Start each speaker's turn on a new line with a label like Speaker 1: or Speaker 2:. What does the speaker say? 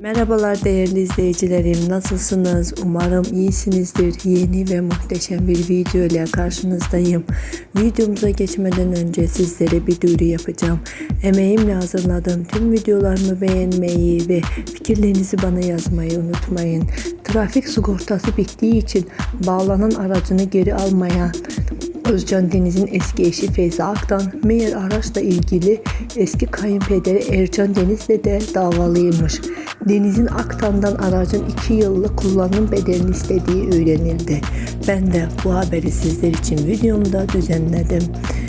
Speaker 1: Merhabalar değerli izleyicilerim. Nasılsınız? Umarım iyisinizdir. Yeni ve muhteşem bir video ile karşınızdayım. Videomuza geçmeden önce sizlere bir duyuru yapacağım. Emeğimle hazırladığım tüm videolarımı beğenmeyi ve fikirlerinizi bana yazmayı unutmayın. Trafik sigortası bittiği için bağlanan aracını geri almayan Özcan Deniz'in eski eşi Feyza Aktan, meğer araçla ilgili eski kayınpederi Ercan Deniz'le de davalıymış. Deniz'in Aktan'dan aracın 2 yıllık kullanım bedelini istediği öğrenildi. Ben de bu haberi sizler için videomda düzenledim.